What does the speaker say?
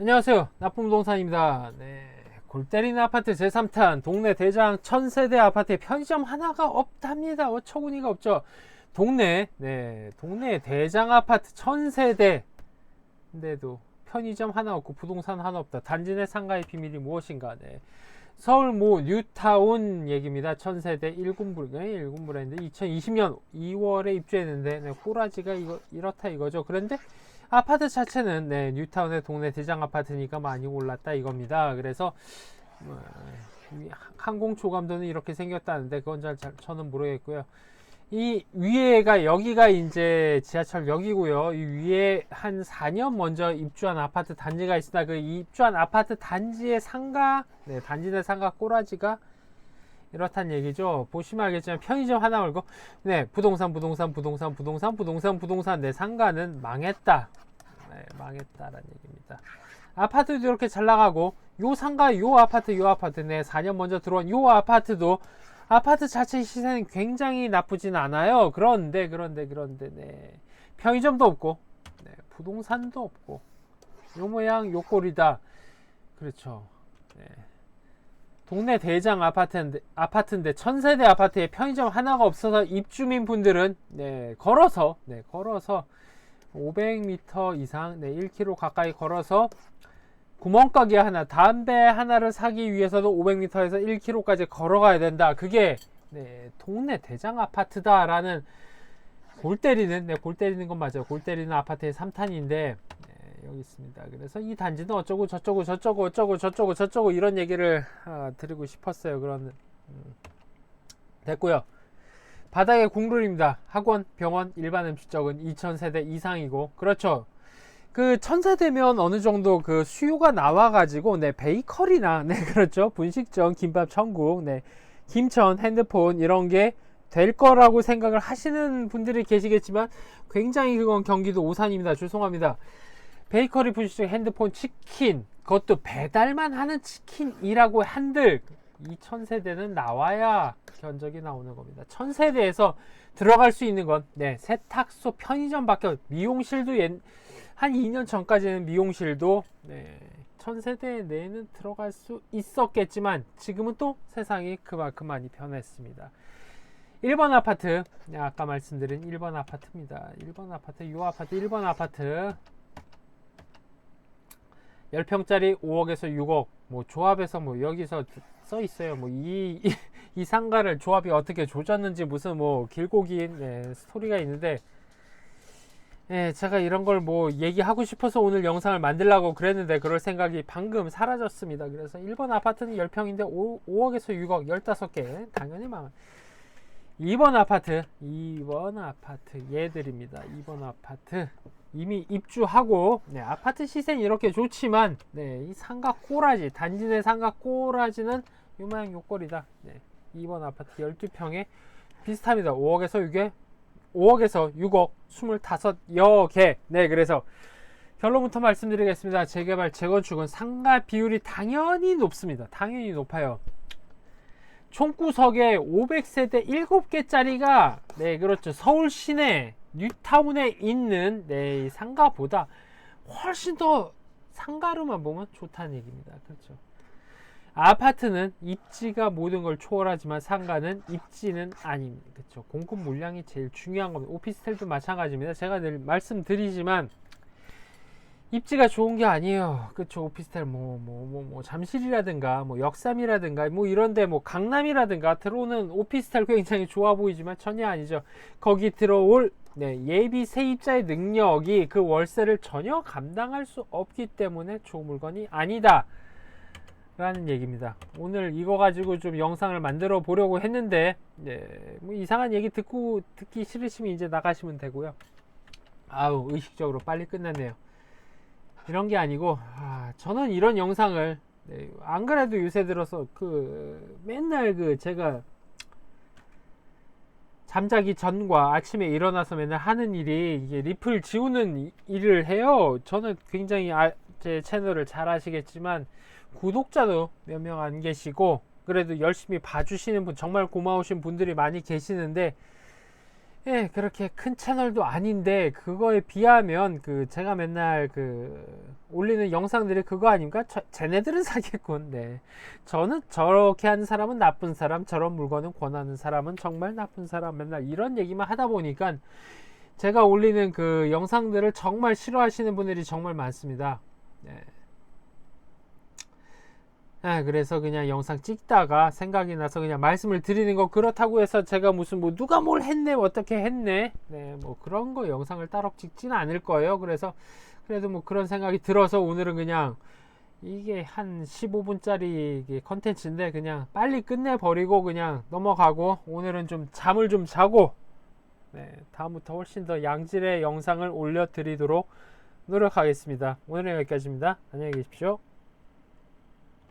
안녕하세요. 나쁨동산입니다. 네. 골 때리는 아파트 제3탄 동네 대장 천세대 아파트에 편의점 하나가 없답니다. 어처구니가 없죠. 동네 네 동네 대장 아파트 천세대 인데도 편의점 하나 없고 부동산 하나 없다. 단지 내 상가의 비밀이 무엇인가? 네. 서울 모 뉴타운 얘기입니다. 천세대 1군부, 네, 1군 브랜드 2020년 2월에 입주했는데 네, 호라지가 이거 이렇다 이거죠. 그런데 아파트 자체는 네, 뉴타운의 동네 대장 아파트니까 많이 올랐다 이겁니다. 그래서 뭐, 이 항공 초감도는 이렇게 생겼다는데 그건 잘, 잘 저는 모르겠고요. 이 위에가 여기가 이제 지하철역이고요. 이 위에 한 4년 먼저 입주한 아파트 단지가 있으나 그 입주한 아파트 단지의 상가, 네, 단지 내 상가 꼬라지가 이렇단 얘기죠. 보시면 알겠지만 편의점 하나 말고 네, 부동산 부동산 부동산 부동산 부동산 부동산 내 상가는 망했다. 네, 망했다라는 얘기입니다. 아파트도 이렇게 잘 나가고 요 상가 요 아파트 요 아파트 네 4년 먼저 들어온 요 아파트도 아파트 자체 시세는 굉장히 나쁘진 않아요. 그런데 그런데 그런데 네 편의점도 없고 네, 부동산도 없고 요 모양 요 꼴이다. 그렇죠. 네. 동네 대장 아파트인데, 아파트인데 천세대 아파트에 편의점 하나가 없어서 입주민 분들은 네, 걸어서 네, 걸어서 500m 이상 네, 1km 가까이 걸어서 구멍가게 하나 담배 하나를 사기 위해서도 500m에서 1km까지 걸어가야 된다. 그게 네, 동네 대장 아파트다라는 골 때리는 네, 골 때리는 건 맞아요. 골 때리는 아파트의 3탄인데 네, 여기 있습니다. 그래서 이 단지는 어쩌고 저쩌고 저쩌고 어쩌고 저쩌고 저쩌고 이런 얘기를 아, 드리고 싶었어요. 그런 음, 됐고요. 바닥에 공룰입니다. 학원, 병원, 일반 음식적은 2,000세대 이상이고 그렇죠. 그 천세대면 어느 정도 그 수요가 나와가지고 네 베이커리나 네 그렇죠 분식점 김밥 천국 네 김천 핸드폰 이런 게 될 거라고 생각을 하시는 분들이 계시겠지만 굉장히 그건 경기도 오산입니다 죄송합니다 베이커리 분식점 핸드폰 치킨 그것도 배달만 하는 치킨이라고 한들 이 천세대는 나와야 견적이 나오는 겁니다 천세대에서 들어갈 수 있는 건 네 세탁소 편의점밖에 없- 미용실도 옛 한 2년 전까지는 미용실도 네, 천세대 내에는 들어갈 수 있었겠지만 지금은 또 세상이 그만큼 많이 변했습니다. 1번 아파트, 네, 아까 말씀드린 1번 아파트입니다. 1번 아파트, 요 아파트, 1번 아파트 10평짜리 5억에서 6억, 뭐 조합에서 뭐 여기서 써 있어요. 뭐이이 상가를 조합이 어떻게 조졌는지 무슨 뭐 길고 긴 네, 스토리가 있는데 예, 제가 이런 걸 뭐 얘기하고 싶어서 오늘 영상을 만들려고 그랬는데 그럴 생각이 방금 사라졌습니다. 그래서 1번 아파트는 10평인데 5, 5억에서 6억 15개 당연히 망. 2번 아파트, 2번 아파트 얘들입니다. 2번 아파트 이미 입주하고 네, 아파트 시세는 이렇게 좋지만 네, 이 상가 꼬라지 단지 내 상가 꼬라지는 요모양 요꼴이다. 네, 2번 아파트 12평에 비슷합니다. 5억에서 6에 5억에서 6억 25여 개. 네, 그래서 결론부터 말씀드리겠습니다. 재개발, 재건축은 상가 비율이 당연히 높습니다. 당연히 높아요. 총구석에 500세대 7개짜리가 네, 그렇죠. 서울 시내 뉴타운에 있는 네, 이 상가보다 훨씬 더 상가로만 보면 좋다는 얘기입니다. 그렇죠. 아파트는 입지가 모든 걸 초월하지만 상가는 입지는 아닙니다. 그렇죠. 공급 물량이 제일 중요한 겁니다. 오피스텔도 마찬가지입니다. 제가 늘 말씀드리지만 입지가 좋은 게 아니에요. 그렇죠. 오피스텔 뭐 뭐 뭐 뭐 잠실이라든가 뭐 역삼이라든가 뭐 이런데 뭐 강남이라든가 들어오는 오피스텔 굉장히 좋아 보이지만 전혀 아니죠. 거기 들어올 네, 예비 세입자의 능력이 그 월세를 전혀 감당할 수 없기 때문에 좋은 물건이 아니다. 라는 얘기입니다. 오늘 이거 가지고 좀 영상을 만들어 보려고 했는데 네, 뭐 이상한 얘기 듣고 듣기 싫으시면 이제 나가시면 되고요. 아우 의식적으로 빨리 끝났네요. 이런 게 아니고 아, 저는 이런 영상을 네, 안 그래도 요새 들어서 그 맨날 그 제가 잠자기 전과 아침에 일어나서 맨날 하는 일이 이게 리플 지우는 이- 일을 해요. 저는 굉장히 아, 제 채널을 잘 아시겠지만 구독자도 몇 명 안 계시고 그래도 열심히 봐주시는 분 정말 고마우신 분들이 많이 계시는데 예, 그렇게 큰 채널도 아닌데 그거에 비하면 그 제가 맨날 그 올리는 영상들이 그거 아닙니까? 저, 쟤네들은 사기꾼. 네. 저는 저렇게 하는 사람은 나쁜 사람, 저런 물건을 권하는 사람은 정말 나쁜 사람. 맨날 이런 얘기만 하다 보니까 제가 올리는 그 영상들을 정말 싫어하시는 분들이 정말 많습니다. 네. 아, 그래서 그냥 영상 찍다가 생각이 나서 그냥 말씀을 드리는 거 그렇다고 해서 제가 무슨 뭐 누가 뭘 했네 어떻게 했네. 네 뭐 그런 거 영상을 따로 찍지는 않을 거예요. 그래서 그래도 뭐 그런 생각이 들어서 오늘은 그냥 이게 한 15분짜리 컨텐츠인데 그냥 빨리 끝내버리고 그냥 넘어가고 오늘은 좀 잠을 좀 자고 네, 다음부터 훨씬 더 양질의 영상을 올려드리도록 노력하겠습니다. 오늘은 여기까지입니다. 안녕히 계십시오